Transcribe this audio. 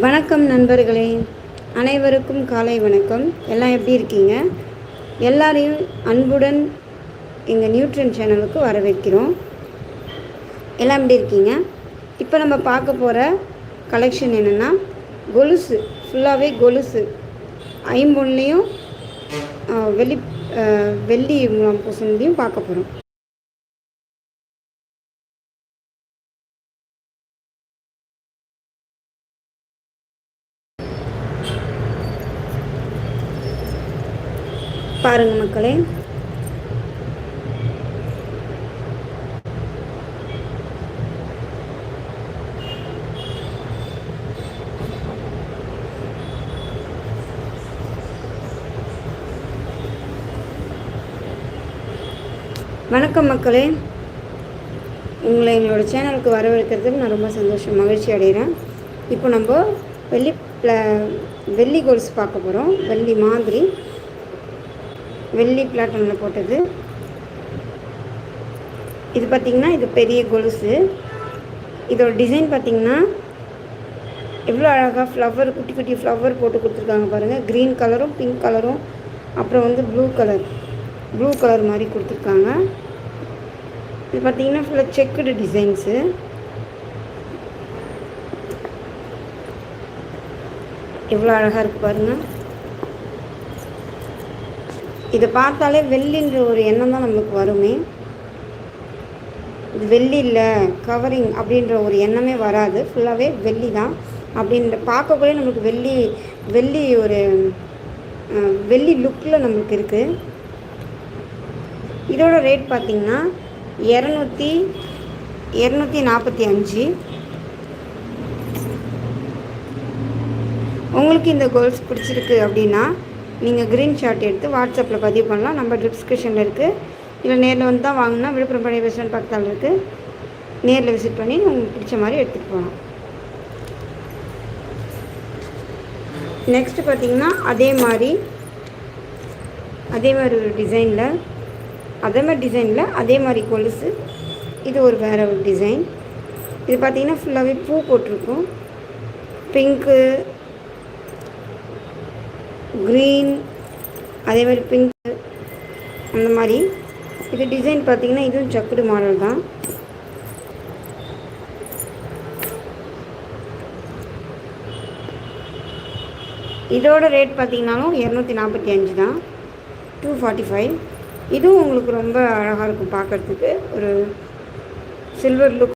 வணக்கம் நண்பர்களே. அனைவருக்கும் காலை வணக்கம். எல்லாம் எப்படி இருக்கீங்க? எல்லாரையும் அன்புடன் எங்கள் நியூட்ரன் சேனலுக்கு வரவேற்கிறோம். எல்லாம் எப்படி இருக்கீங்க? இப்போ நம்ம பார்க்க போகிற கலெக்ஷன் என்னென்னா கொலுசு. ஃபுல்லாகவே கொலுசு. ஐம்பொன்லேயும் வெள்ளி வெள்ளி முலாம் பூசணிலையும் பார்க்க போகிறோம் பாருங்க மக்களே. வணக்கம் மக்களே. உங்களை எங்களோட சேனலுக்கு வரவேற்கிறதுக்கு நான் ரொம்ப சந்தோஷம் மகிழ்ச்சி அடைகிறேன். இப்போ நம்ம வெள்ளி வெள்ளி கோல்ஸ் பார்க்க போகிறோம் வெள்ளி மாதிரி. வெள்ளி பிளாட்டனில் போட்டது. இது பார்த்திங்கன்னா இது பெரிய கொலுசு. இதோட டிசைன் பார்த்திங்கன்னா எவ்வளோ அழகாக ஃப்ளவர் குட்டி குட்டி ஃப்ளவர் போட்டு கொடுத்துருக்காங்க பாருங்கள் க்ரீன் கலரும் பிங்க் கலரும் அப்புறம் வந்து ப்ளூ கலர் ப்ளூ கலர் மாதிரி கொடுத்துருக்காங்க. இது பார்த்திங்கன்னா ஃபுல்லாக செக்குடு டிசைன்ஸு எவ்வளோ அழகாக இருக்குது பாருங்கள் இதை பார்த்தாலே வெள்ளின்ற ஒரு எண்ணம் தான் நம்மளுக்கு வருமே. இது வெள்ளி இல்லை கவரிங் அப்படின்ற ஒரு எண்ணமே வராது. ஃபுல்லாகவே வெள்ளி தான். அப்படின்ற பார்க்கக்குள்ளே நம்மளுக்கு வெள்ளி வெள்ளி ஒரு வெள்ளி லுக்கில் நம்மளுக்கு இருக்குது இதோட ரேட் பார்த்திங்கன்னா இரநூத்தி இரநூத்தி நாற்பத்தி அஞ்சு. உங்களுக்கு இந்த கோல்ஸ் பிடிச்சிருக்கு அப்படின்னா நீங்கள் க்ரீன் ஷாட் எடுத்து வாட்ஸ்அப்பில் பதிவு பண்ணலாம். நம்ம டிஸ்கிரிப்ஷனில் இருக்குது இல்லை நேரில் வந்து தான் வாங்கினா விழுப்புரம் பழைய பஸ் ஸ்டாண்ட் பக்கத்தில் இருக்குது நேரில் விசிட் பண்ணி உங்களுக்கு பிடிச்ச மாதிரி எடுத்துகிட்டு போகலாம் நெக்ஸ்ட்டு பார்த்தீங்கன்னா அதே மாதிரி அதே மாதிரி ஒரு டிசைனில் அதே மாதிரி டிசைனில் அதே மாதிரி கொலுசு. இது ஒரு வேறு ஒரு டிசைன் இது பார்த்திங்கன்னா ஃபுல்லாகவே பூ போட்டிருக்கும். பிங்க்கு க்ரீன் அதே மாதிரி பிங்க் அந்த மாதிரி. இது டிசைன் பார்த்தீங்கன்னா இதுவும் சக்குடு மாடல் தான். இதோட ரேட் பார்த்திங்கனாலும் இரநூத்தி நாற்பத்தி அஞ்சு தான். டூ ஃபார்ட்டி ஃபைவ் இதுவும் உங்களுக்கு ரொம்ப அழகாக இருக்கும் பார்க்குறதுக்கு. ஒரு சில்வர் லுக்